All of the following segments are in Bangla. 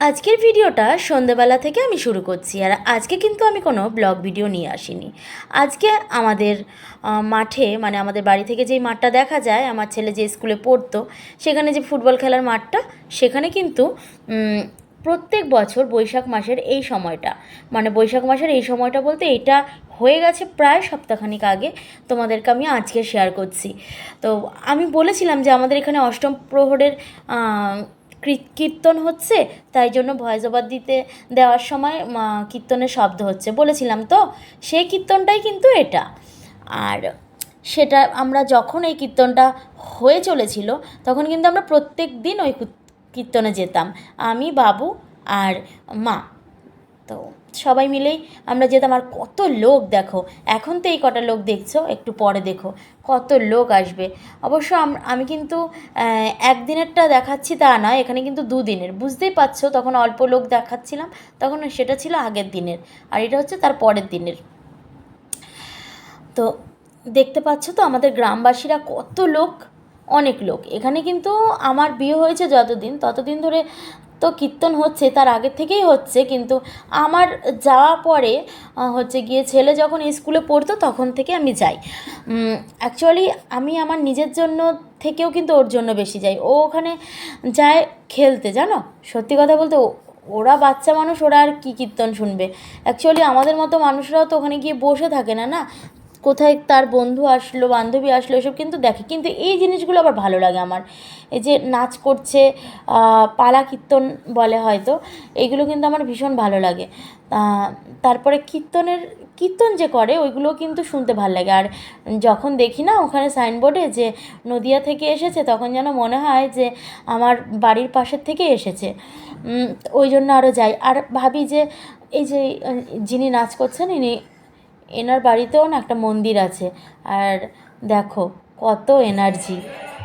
আজকের ভিডিওটা সন্ধেবেলা থেকে আমি শুরু করছি, আর আজকে কিন্তু আমি কোনো ব্লগ ভিডিও নিয়ে আসিনি। আজকে আমাদের মাঠে মানে আমাদের বাড়ি থেকে যেই মাঠটা দেখা যায়, আমার ছেলে যে স্কুলে পড়তো, সেখানে যে ফুটবল খেলার মাঠটা, সেখানে কিন্তু প্রত্যেক বছর বৈশাখ মাসের এই সময়টা মানে বৈশাখ মাসের এই সময়টা বলতে এটা হয়ে গেছে প্রায় সপ্তাহখানিক আগে তোমাদেরকে আমি আজকে শেয়ার করছি। তো আমি বলেছিলাম যে আমাদের এখানে অষ্টম প্রহরের কীর্তন হচ্ছে, তাই জন্য ভয়েস ওভার দিতে, দেওয়ার সময় কীর্তনের শব্দ হচ্ছে। বলেছিলাম তো, সেই কীর্তনটাই কিন্তু এটা। আর সেটা আমরা যখন এই কীর্তনটা হয়ে চলেছিল, তখন কিন্তু আমরা প্রত্যেক দিন ওই কীর্তনে যেতাম। আমি, বাবু আর মা। তো সবাই মিলেই আমরা যেতাম। আর কত লোক দেখো, এখন তো এই কটা লোক দেখছ, একটু পরে দেখো, কত লোক আসবে। অবশ্য আম- কিন্তু একদিনেরটা দেখাচ্ছি তা নয়, এখানে কিন্তু দুদিনের। বুঝতেই পারছ, তখন অল্প লোক দেখাচ্ছিলাম, তখন সেটা ছিল আগের দিনের, আর এটা হচ্ছে তার পরের দিনের। তো দেখতে পাচ্ছ তো, আমাদের গ্রামবাসীরা কত লোক, অনেক লোক। এখানে কিন্তু আমার বিয়ে হয়েছে যতদিন, ততদিন ধরে তো কীর্তন হচ্ছে, তার আগের থেকেই হচ্ছে, কিন্তু আমার যাওয়া পরে হচ্ছে গিয়ে ছেলে যখন স্কুলে পড়তো তখন থেকে আমি যাই। অ্যাকচুয়ালি আমি আমার নিজের জন্য থেকেও কিন্তু ওর জন্য বেশি যাই। ও ওখানে যায় খেলতে, জানো? সত্যি কথা বলতে ওরা বাচ্চা মানুষ, ওরা আর কী কীর্তন শুনবে? অ্যাকচুয়ালি আমাদের মতো মানুষরাও তো ওখানে গিয়ে বসে থাকে না না? কোথায় তার বন্ধু আসলো, বান্ধবী আসলো, এসব কিন্তু দেখে। কিন্তু এই জিনিসগুলো আবার ভালো লাগে আমার। এই যে নাচ করছে পালা কীর্তন বলে হয়তো এইগুলো কিন্তু আমার ভীষণ ভালো লাগে। তারপরে কীর্তনের, কীর্তন যে করে, ওইগুলো কিন্তু শুনতে ভালো লাগে। আর যখন দেখি না ওখানে সাইনবোর্ডে যে নদিয়া থেকে এসেছে, তখন যেন মনে হয় যে আমার বাড়ির পাশের থেকে এসেছে। ওই জন্য আরও যাই। আর ভাবি যে, এই যে যিনি নাচ করছেন, ইনি এনার বাড়িতেও না একটা মন্দির আছে। আর দেখো, কত এনার্জি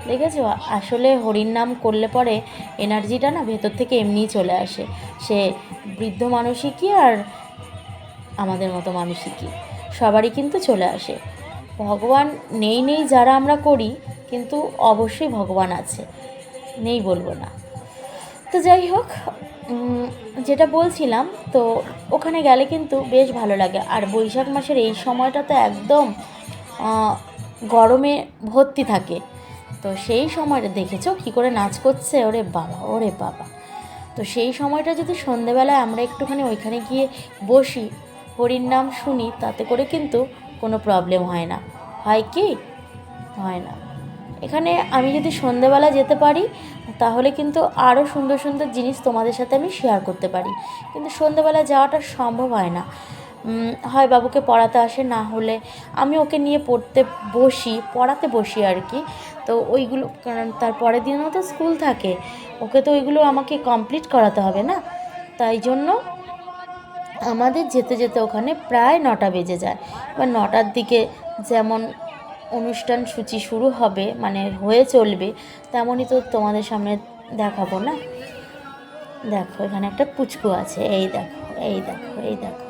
দেখেছ? আসলে হরির নাম করলে পরে এনার্জিটা না ভেতর থেকে এমনিই চলে আসে। সে বৃদ্ধ মানুষই কি আর আমাদের মতো মানুষই কি? সবারই কিন্তু চলে আসে। ভগবান নেই নেই যারা আমরা করি, কিন্তু অবশ্যই ভগবান আছে। নেই বলব না। তো যাই হোক যেটা বলছিলাম, তো ওখানে গেলে কিন্তু বেশ ভালো লাগে। আর বৈশাখ মাসের এই সময়টা তো একদম গরমে ভর্তি থাকে। তো সেই সময়টা দেখেছ? কী করে নাচ করছে? ওরে বাবা ওরে বাবা। তো সেই সময়টা যদি সন্ধেবেলায় আমরা একটুখানি ওইখানে গিয়ে বসি, হরির নাম শুনি, তাতে করে কিন্তু কোনো প্রবলেম হয় না। হয় কি? হয় না। এখানে আমি যদি সন্ধেবেলা যেতে পারি, তাহলে কিন্তু আরও সুন্দর সুন্দর জিনিস তোমাদের সাথে আমি শেয়ার করতে পারি। কিন্তু সন্ধেবেলা যাওয়াটা সম্ভব হয় না। হয় বাবুকে পড়াতে আসে, না হলে আমি ওকে নিয়ে পড়তে বসি, পড়াতে বসি আর কি। তো ওইগুলো, কারণ তার পরের দিনও তো স্কুল থাকে, ওকে তো ওইগুলো আমাকে কমপ্লিট করাতে হবে না। তাই জন্য আমাদের যেতে যেতে ওখানে প্রায় নটা বেজে যায়। এবার নটার দিকে যেমন অনুষ্ঠান সূচি শুরু হবে মানে হয়ে চলবে, তেমনই তো তোমাদের সামনে দেখাবো না? দেখো, এখানে একটা পুচকু আছে, এই দেখো এই দেখো এই দেখো।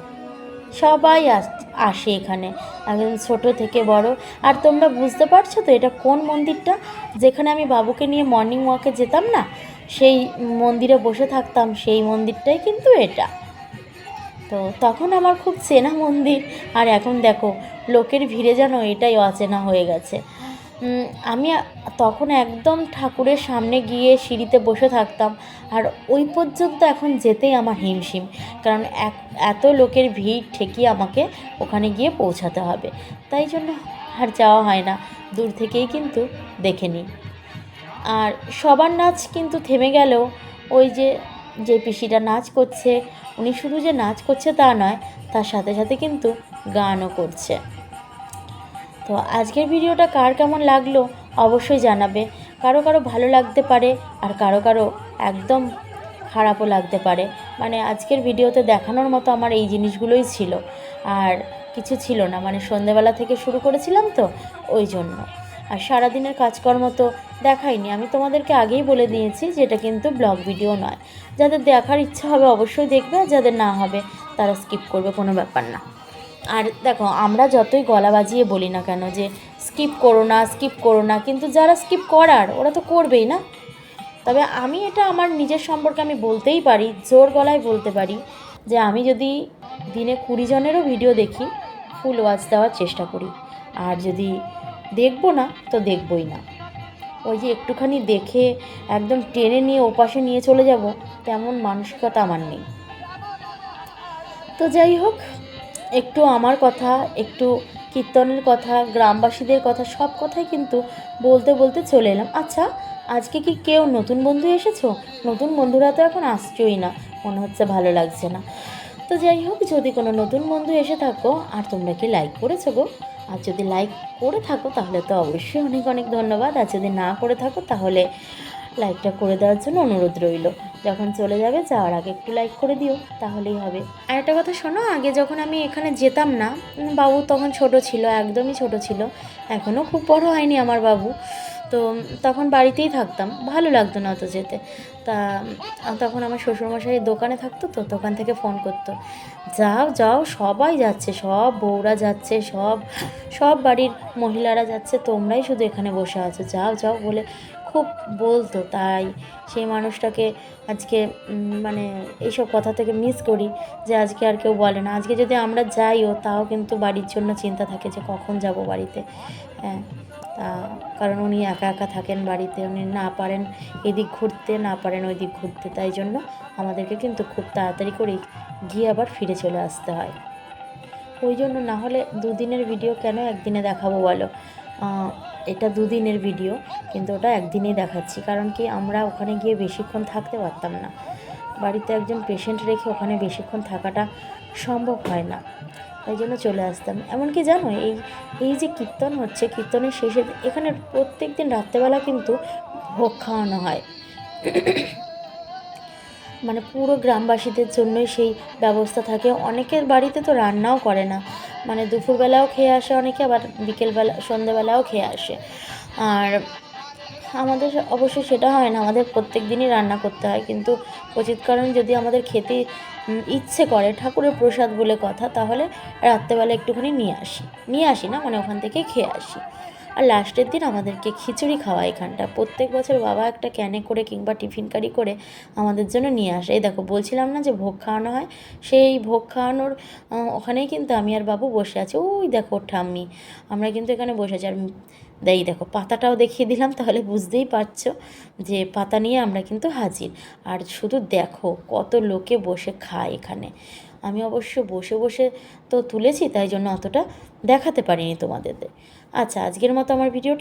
সবাই আস- এখানে, একদম ছোট থেকে বড়। আর তোমরা বুঝতে পারছ তো এটা কোন মন্দিরটা? যেখানে আমি বাবুকে নিয়ে মর্নিং ওয়াকে যেতাম না, সেই মন্দিরে বসে থাকতাম, সেই মন্দিরটাই কিন্তু এটা। তো তখন আমার খুব চেনা মন্দির। আর এখন দেখো, লোকের ভিড়ে যেন এটাই অচেনা হয়ে গেছে। আমি তখন একদম ঠাকুরের সামনে গিয়ে সিঁড়িতে বসে থাকতাম। আর ওই পর্যন্ত এখন যেতেই আমার হিমশিম। কারণ এক, এত লোকের ভিড় ঠেকিয়ে আমাকে ওখানে গিয়ে পৌঁছাতে হবে। তাই জন্য আর যাওয়া হয় না। দূর থেকেই কিন্তু দেখে নিই। আর সবার নাচ কিন্তু থেমে গেলেও ওই যে যে পিসিটা নাচ করছে, উনি শুধু যে নাচ করছে তা নয়, তার সাথে সাথে কিন্তু গানও করছে। তো আজকের ভিডিওটা কার কেমন লাগল অবশ্যই জানাবে। কারও কারও ভালো লাগতে পারে আর কারও কারও একদম খারাপও লাগতে পারে। মানে আজকের ভিডিওতে দেখানোর মতো আমার এই জিনিসগুলোই ছিল। আর কিছু ছিল না মানে সন্ধেবেলা থেকে শুরু করেছিলাম তো, ওই জন্য। আর সারাদিনের কাজকর্ম তো দেখাইনি। আমি তোমাদেরকে আগেই বলে দিয়েছি যে এটা কিন্তু ব্লগ ভিডিও নয়। যাদের দেখার ইচ্ছা হবে অবশ্যই দেখবে, আর যাদের না হবে, তারা স্কিপ করবে, কোনো ব্যাপার না। আর দেখো, আমরা যতই গলা বাজিয়ে বলি না কেন যে স্কিপ করো না, স্কিপ করো না, কিন্তু যারা স্কিপ করার, ওরা তো করবেই না। তবে আমি এটা আমার নিজের সম্পর্কে আমি বলতেই পারি, জোর গলায় বলতে পারি, যে আমি যদি দিনে কুড়ি জনেরও ভিডিও দেখি ফুল ওয়াচ দেওয়ার চেষ্টা করি। আর যদি দেখব না, তো দেখবই না। ওই যে একটুখানি দেখে একদম টেনে নিয়ে ওপাশে নিয়ে চলে যাব, তেমন মানসিকতা আমার নেই। তো যাই হোক, একটু আমার কথা, একটু কীর্তনের কথা, গ্রামবাসীদের কথা, সব কথাই কিন্তু বলতে বলতে চলে এলাম। আচ্ছা আজকে কি কেউ নতুন বন্ধু এসেছ? নতুন বন্ধুরা তো এখন আসছোই না, মনে হচ্ছে ভালো লাগছে না। তো যাই হোক, যদি কোনো নতুন বন্ধু এসে থাকো, আর তোমরা কি লাইক করেছ গো? আর যদি লাইক করে থাকো, তাহলে তো অবশ্যই অনেক অনেক ধন্যবাদ। আর যদি না করে থাকো, তাহলে লাইকটা করে দেওয়ার জন্য অনুরোধ রইল। যখন চলে যাবে, যাওয়ার আগে একটু লাইক করে দিও, তাহলেই হবে। আর একটা কথা শোনো, আগে যখন আমি এখানে যেতাম না বাবু তখন ছোট ছিল, একদমই ছোট ছিল। এখনও খুব বড় হয়নি আমার বাবু। তো তখন বাড়িতেই থাকতাম। ভালো লাগতো না অত যেতে। তা তখন আমার শ্বশুরমশাই দোকানে থাকতো তো, দোকান থেকে ফোন করতো। যাও যাও, সবাই যাচ্ছে, সব বউরা যাচ্ছে, সব সব বাড়ির মহিলারা যাচ্ছে, তোমরাই শুধু এখানে বসে আছো। যাও যাও বলে খুব বলতো। তাই সেই মানুষটাকে আজকে মানে এইসব কথা থেকে মিস করি যে আজকে আর কেউ বলে না। আজকে যদি আমরা যাইও, তাও কিন্তু বাড়ির জন্য চিন্তা থাকে যে কখন যাব বাড়িতে। হ্যাঁ। কারণ উনি একা একা থাকেন বাড়িতে, উনি না পারেন এদিক ঘুরতে, না পারেন ওই দিক ঘুরতে। তাই জন্য আমাদেরকে কিন্তু খুব তাড়াতাড়ি করে গিয়ে আবার ফিরে চলে আসতে হয়। ওই জন্য না হলে দুদিনের ভিডিও কেন একদিনে দেখাবো বলো? এটা দুদিনের ভিডিও কিন্তু ওটা একদিনেই দেখাচ্ছি। কারণ কি আমরা ওখানে গিয়ে বেশিক্ষণ থাকতে পারতাম না। বাড়িতে একজন পেশেন্ট রেখে ওখানে বেশিক্ষণ থাকাটা সম্ভব হয় না। তাই জন্য চলে আসতাম। এমনকি জানো, এই এই যে কীর্তন হচ্ছে, কীর্তনের শেষে এখানে প্রত্যেক দিন রাত্রেবেলা কিন্তু ভোগ খাওয়ানো হয়। মানে পুরো গ্রামবাসীদের জন্যই সেই ব্যবস্থা থাকে। অনেকের বাড়িতে তো রান্নাও করে না। মানে দুপুরবেলাও খেয়ে আসে অনেকে, আবার বিকেলবেলা সন্ধেবেলাও খেয়ে আসে। আর আমাদের অবশ্যই সেটা হয় না, আমাদের প্রত্যেক দিনই রান্না করতে হয়। কিন্তু উচিত কারণ যদি আমাদের খেতে ইচ্ছে করে ঠাকুরের প্রসাদ বলে কথা, তাহলে রাত্রেবেলা একটুখানি নিয়ে আসি। নিয়ে আসি না মানে ওখান থেকে খেয়ে আসি। আর লাস্টের দিন আমাদেরকে খিচুড়ি খাওয়া এখানটা। প্রত্যেক বছর বাবা একটা ক্যানে করে কিংবা টিফিন কারি করে আমাদের জন্য নিয়ে আসে। এই দেখো, বলছিলাম না যে ভোগ খাওয়ানো হয়? সেই ভোগ খাওয়ানোর ওখানেই কিন্তু আমি আর বাবু বসে আছি। ওই দেখো ঠাম্মি, আমরা কিন্তু এখানে বসে আছি। আর দেই, দেখো, পাতাটাও দেখিয়ে দিলাম, তাহলে বুঝতেই পারছ যে পাতা নিয়ে আমরা কিন্তু হাজির। আর শুধু দেখো কত লোকে বসে খায় এখানে। আমি অবশ্য বসে বসে তো তুলেছি, তাই জন্য অতটা দেখাতে পারিনি তোমাদের আচ্ছা আজকের মতো আমার ভিডিওটা